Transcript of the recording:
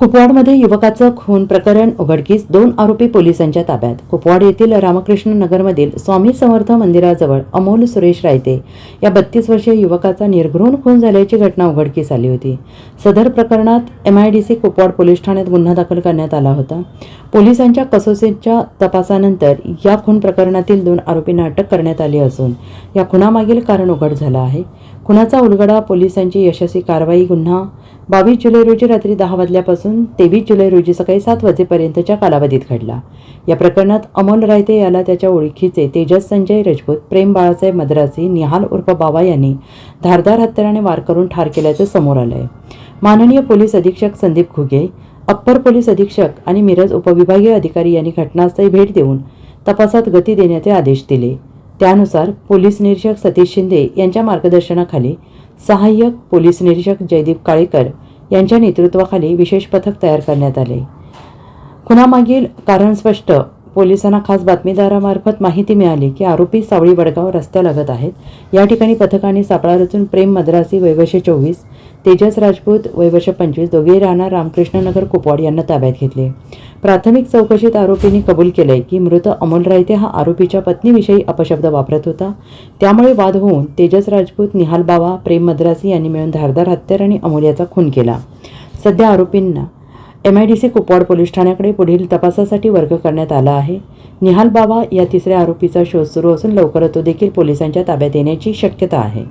कुपवाडमध्ये युवकाचं खून प्रकरण उघडकीस दोन आरोपी पोलिसांच्या ताब्यात. कुपवाड येथील रामकृष्ण नगरमधील स्वामी समर्थ मंदिराजवळ अमोल सुरेश रायते या बत्तीस वर्षीय युवकाचा निर्घृण खून झाल्याची घटना उघडकीस आली होती. सदर प्रकरणात M I D C Kupwad police ठाण्यात गुन्हा दाखल करण्यात आला होता. पोलिसांच्या कसोसीच्या तपासानंतर या खून प्रकरणातील दोन आरोपींना अटक करण्यात आली असून या खुनामागील कारण उघड झालं आहे. खुनाचा उलगडा पोलिसांची यशस्वी कारवाई गुन्हा बावीस जुलै रोजी रात्री दहा वाजल्यापासून तेवीस जुलै रोजी सकाळी सात वाजेपर्यंतच्या कालावधीत घडला. या प्रकरणात अमोल रायते याला त्याच्या ओळखीचे तेजस संजय राजपूत प्रेम बाळासाहेब मद्रासी निहाल उर्फ बाबा यांनी धारदार हत्याराने वार करून ठार केल्याचं समोर आलंय. माननीय पोलीस अधीक्षक संदीप घुगे अप्पर पोलीस अधीक्षक आणि मिरज उपविभागीय अधिकारी यांनी घटनास्थळी भेट देऊन तपासात गती देण्याचे आदेश दिले. त्यानुसार पोलीस निरीक्षक सतीश शिंदे यांच्या मार्गदर्शनाखाली सहाय्यक पोलीस निरीक्षक जयदीप काळेकर यांच्या नेतृत्वाखाली विशेष पथक तयार करण्यात आले. खुनामागील कारण स्पष्ट पोलिसांना खास बातमीदारामार्फत माहिती मिळाली की आरोपी सावळी वडगाव रस्त्यालगत आहेत. या ठिकाणी पथकाने सापळा रचून प्रेम मद्रासी वयवर्ष चोवीस तेजस राजपूत वैवश पंचवीस दोघेही राहणार रामकृष्णनगर कुपवाड यांना ताब्यात घेतले. प्राथमिक चौकशीत आरोपींनी कबूल केलंय की मृत अमोल रायते हा आरोपीच्या पत्नीविषयी अपशब्द वापरत होता. त्यामुळे वाद होऊन तेजस राजपूत निहाल बावा प्रेम मद्रासी यांनी मिळून धारदार हत्यार आणि अमोल याचा खून केला. सध्या आरोपींना M I D C Kupwad police ठाण्याकडे पुढील तपासासाठी वर्ग करण्यात आला आहे. निहाल बाबा या तिसऱ्या आरोपीचा शोध सुरू असून लवकरच तो देखील पोलिसांच्या ताब्यात येण्याची शक्यता आहे.